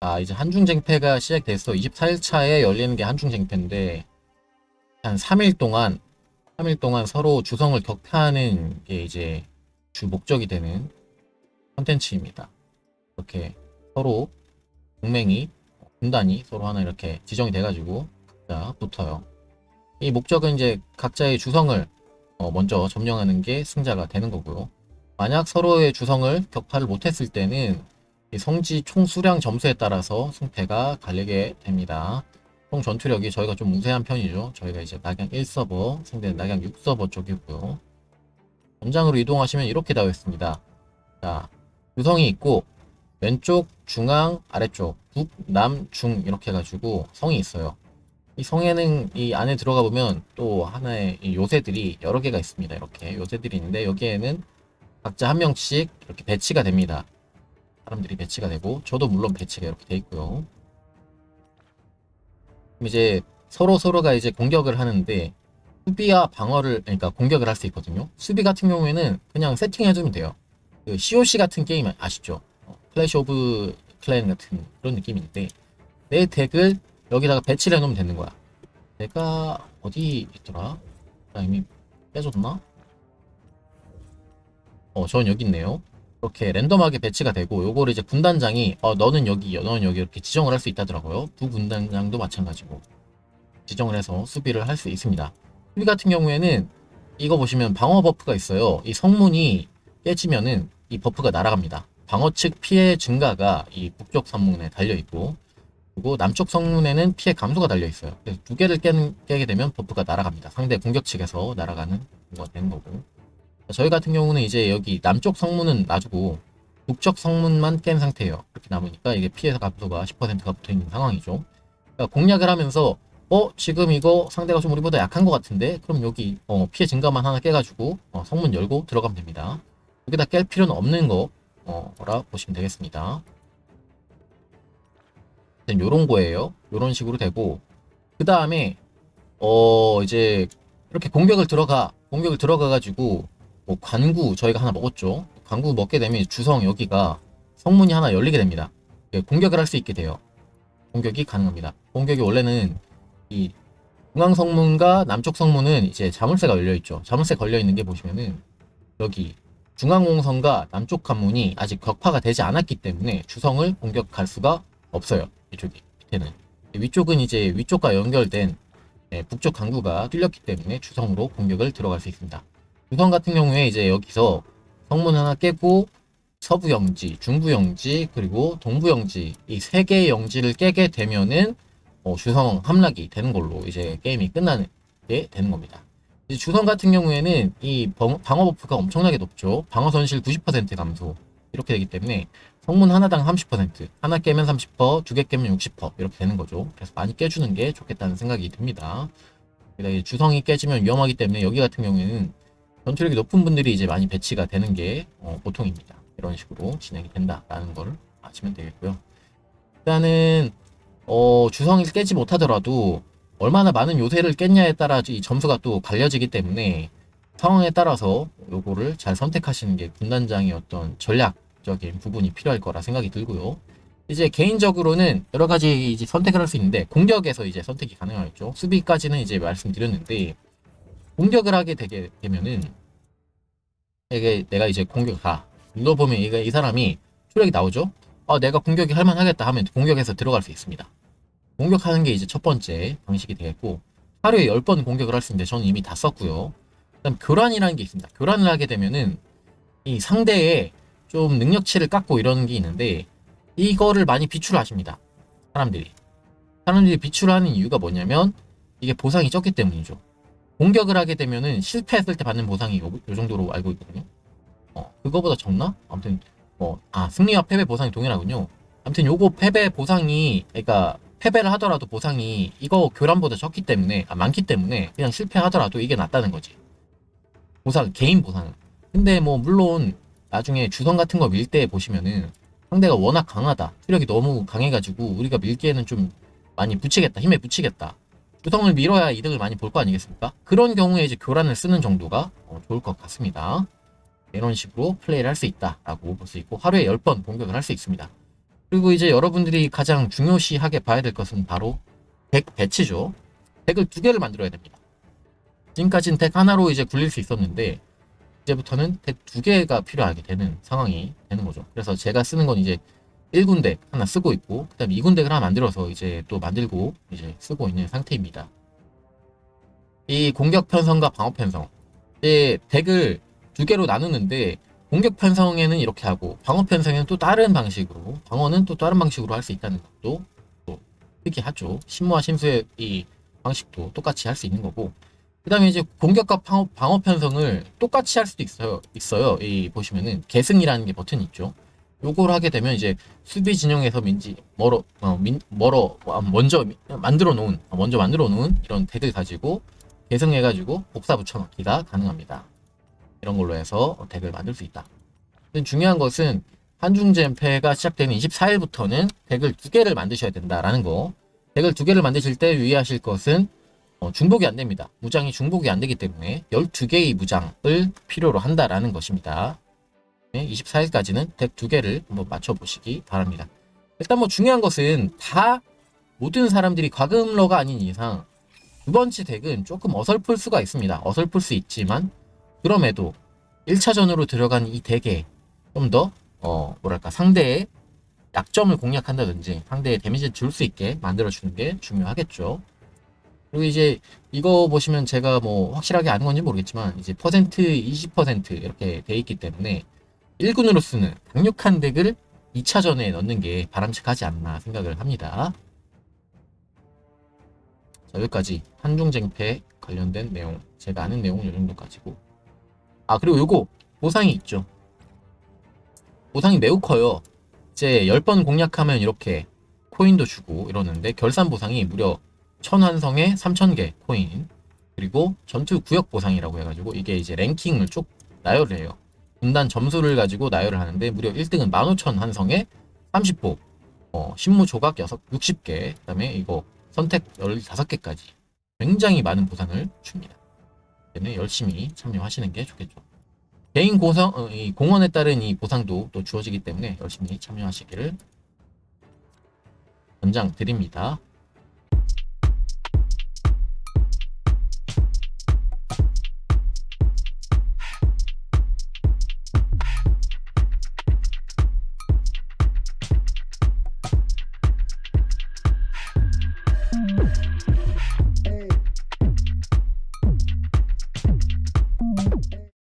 아, 이제 한중쟁패가 시작돼서 24일차에 열리는 게 한중쟁패인데, 한 3일 동안, 3일 동안 서로 주성을 격파하는 게 이제 주 목적이 되는 컨텐츠입니다. 이렇게 서로 동맹이, 군단이 서로 하나 이렇게 지정이 돼가지고 각자 붙어요. 이 목적은 이제 각자의 주성을 어, 먼저 점령하는 게 승자가 되는 거고요. 만약 서로의 주성을 격파를 못했을 때는 이 성지 총 수량 점수에 따라서 승패가 갈리게 됩니다. 총 전투력이 저희가 좀 우세한 편이죠. 저희가 이제 낙양 1서버, 상대는 낙양 6서버 쪽이고요. 전장으로 이동하시면 이렇게 되어 있습니다. 자, 유성이 있고 왼쪽, 중앙, 아래쪽, 북, 남, 중 이렇게 해가지고 성이 있어요. 이 성에는 이 안에 들어가 보면 또 하나의 이 요새들이 여러 개가 있습니다. 이렇게 요새들이 있는데 여기에는 각자 한 명씩 이렇게 배치가 됩니다. 사람들이 배치가 되고 저도 물론 배치가 이렇게 돼 있고요. 이제 서로 서로가 이제 공격을 하는데 수비와 방어를 그러니까 공격을 할 수 있거든요. 수비 같은 경우에는 그냥 세팅해주면 돼요. 그 COC 같은 게임 아시죠? 어, 클래시 오브 클랜 같은 그런 느낌인데 내 덱을 여기다가 배치를 해놓으면 되는 거야. 내가 어디 있더라? 나 이미 빼줬나? 어, 전 여기 있네요. 이렇게 랜덤하게 배치가 되고 요거를 이제 군단장이 어 너는 여기 너는 여기 이렇게 지정을 할 수 있다더라고요. 두 군단장도 마찬가지고 지정을 해서 수비를 할 수 있습니다. 수비 같은 경우에는 이거 보시면 방어 버프가 있어요. 이 성문이 깨지면은 이 버프가 날아갑니다. 방어 측 피해 증가가 이 북쪽 성문에 달려 있고 그리고 남쪽 성문에는 피해 감소가 달려 있어요. 그래서 두 개를 깨는, 깨게 되면 버프가 날아갑니다. 상대 공격 측에서 날아가는 거가 되는 거고. 저희 같은 경우는 이제 여기 남쪽 성문은 놔주고 북쪽 성문만 깬 상태예요. 이렇게 남으니까 이게 피해 감소가 10%가 붙어 있는 상황이죠. 그러니까 공략을 하면서 어 지금 이거 상대가 좀 우리보다 약한 것 같은데 그럼 여기 어, 피해 증가만 하나 깨가지고 어, 성문 열고 들어가면 됩니다. 여기다 깰 필요는 없는 거라 보시면 되겠습니다. 요런 거예요. 요런 식으로 되고 그 다음에 어 이제 이렇게 공격을 들어가 공격을 들어가 가지고 뭐 관구 저희가 하나 먹었죠. 관구 먹게 되면 주성 여기가 성문이 하나 열리게 됩니다. 예, 공격을 할 수 있게 돼요. 공격이 가능합니다. 공격이 원래는 이 중앙 성문과 남쪽 성문은 이제 자물쇠가 열려 있죠. 자물쇠 걸려 있는 게 보시면은 여기 중앙 공성과 남쪽 관문이 아직 격파가 되지 않았기 때문에 주성을 공격할 수가 없어요. 이쪽이 밑에는 위쪽은 이제 위쪽과 연결된 예, 북쪽 강구가 뚫렸기 때문에 주성으로 공격을 들어갈 수 있습니다. 주성 같은 경우에 이제 여기서 성문 하나 깨고 서부 영지, 중부 영지, 그리고 동부 영지 이 세 개의 영지를 깨게 되면은 어, 주성 함락이 되는 걸로 이제 게임이 끝나는 게 되는 겁니다. 이제 주성 같은 경우에는 이 방- 방어 버프가 엄청나게 높죠. 방어 손실 90% 감소 이렇게 되기 때문에 성문 하나당 30%, 하나 깨면 30%, 두 개 깨면 60% 이렇게 되는 거죠. 그래서 많이 깨주는 게 좋겠다는 생각이 듭니다. 주성이 깨지면 위험하기 때문에 여기 같은 경우에는 전투력이 높은 분들이 이제 많이 배치가 되는 게 어, 보통입니다. 이런 식으로 진행이 된다라는 걸 아시면 되겠고요. 일단은 어, 주성을 깨지 못하더라도 얼마나 많은 요새를 깼냐에 따라 이 점수가 또 갈려지기 때문에 상황에 따라서 요거를 잘 선택하시는 게 군단장의 어떤 전략적인 부분이 필요할 거라 생각이 들고요. 이제 개인적으로는 여러 가지 이제 선택을 할 수 있는데 공격에서 이제 선택이 가능하겠죠. 수비까지는 이제 말씀드렸는데 공격을 하게 되게 되면은 이게 내가 이제 공격 가 눌러 보면 이게 이 사람이 추력이 나오죠. 아 내가 공격이 할만하겠다 하면 공격해서 들어갈 수 있습니다. 공격하는 게 이제 첫 번째 방식이 되겠고 하루에 10번 공격을 할 수 있는데 저는 이미 다 썼고요. 그다음 교란이라는 게 있습니다. 교란을 하게 되면은 이 상대의 좀 능력치를 깎고 이러는 게 있는데 이거를 많이 비출하십니다. 사람들이. 사람들이 비출하는 이유가 뭐냐면 이게 보상이 적기 때문이죠. 공격을 하게 되면은 실패했을 때 받는 보상이 요, 요 정도로 알고 있거든요. 어, 그거보다 적나? 아무튼 뭐, 아, 승리와 패배 보상이 동일하군요. 아무튼 요거 패배 보상이, 그러니까 패배를 하더라도 보상이 이거 교란보다 적기 때문에, 아, 많기 때문에 그냥 실패하더라도 이게 낫다는 거지. 보상, 개인 보상은. 근데 뭐, 물론 나중에 주성 같은 거 밀 때 보시면은 상대가 워낙 강하다. 수력이 너무 강해가지고 우리가 밀기에는 좀 많이 붙이겠다. 힘에 붙이겠다. 주성을 밀어야 이득을 많이 볼 거 아니겠습니까? 그런 경우에 이제 교란을 쓰는 정도가 어, 좋을 것 같습니다. 이런 식으로 플레이를 할 수 있다라고 볼 수 있고 하루에 10번 공격을 할 수 있습니다. 그리고 이제 여러분들이 가장 중요시하게 봐야 될 것은 바로 덱 배치죠. 덱을 두 개를 만들어야 됩니다. 지금까지는 덱 하나로 이제 굴릴 수 있었는데 이제부터는 덱 두 개가 필요하게 되는 상황이 되는 거죠. 그래서 제가 쓰는 건 이제 1군덱 하나 쓰고 있고 그다음에 2군덱을 하나 만들어서 이제 또 만들고 이제 쓰고 있는 상태입니다. 이 공격 편성과 방어 편성. 이제 덱을 두 개로 나누는데 공격 편성에는 이렇게 하고 방어 편성에는 또 다른 방식으로 방어는 또 다른 방식으로 할 수 있다는 것도 또 특이하죠. 신무와 신수의 이 방식도 똑같이 할 수 있는 거고 그 다음에 이제 공격과 방어, 방어 편성을 똑같이 할 수도 있어요. 있어요. 이 보시면은 계승이라는 게 버튼이 있죠. 요걸 하게 되면 이제 수비 진영에서 민지 멀어 어, 민, 멀어 아, 먼저 미- 만들어 놓은 아, 먼저 만들어 놓은 이런 덱을 가지고 계승해 가지고 복사 붙여 넣기가 가능합니다. 이런 걸로 해서 덱을 만들 수 있다. 중요한 것은 한중잼패가 시작되는 24일부터는 덱을 두 개를 만드셔야 된다라는 거. 덱을 두 개를 만드실 때 유의하실 것은 어, 중복이 안 됩니다. 무장이 중복이 안 되기 때문에 12개의 무장을 필요로 한다라는 것입니다. 24일까지는 덱두 개를 한번 맞춰보시기 바랍니다. 일단 뭐 중요한 것은 다 모든 사람들이 과금러가 아닌 이상 두 번째 덱은 조금 어설플 수가 있습니다. 어설플 수 있지만 그럼에도 1차전으로 들어간 이 덱에 좀더 어, 뭐랄까 상대의 약점을 공략한다든지 상대의 데미지를 줄 수 있게 만들어주는 게 중요하겠죠. 그리고 이제 이거 보시면 제가 뭐 확실하게 아는 건지 모르겠지만 이제 퍼센트 20% 이렇게 돼 있기 때문에 1군으로 쓰는 강력한 덱을 2차전에 넣는 게 바람직하지 않나 생각을 합니다. 자, 여기까지 한중쟁패 관련된 내용 제가 아는 내용은 이 정도까지고. 아 그리고 요거 보상이 있죠. 보상이 매우 커요. 이제 10번 공략하면 이렇게 코인도 주고 이러는데 결산 보상이 무려 1000환성에 3000개 코인. 그리고 전투 구역 보상이라고 해가지고 이게 이제 랭킹을 쭉 나열을 해요 분단 점수를 가지고 나열을 하는데 무려 1등은 15000 환성에 30호 어, 신무 조각 6, 60개 그 다음에 이거 선택 15개까지 굉장히 많은 보상을 줍니다 때문에 열심히 참여하시는 게 좋겠죠. 개인 고성, 어, 이 공헌에 따른 이 보상도 또 주어지기 때문에 열심히 참여하시기를 권장 드립니다.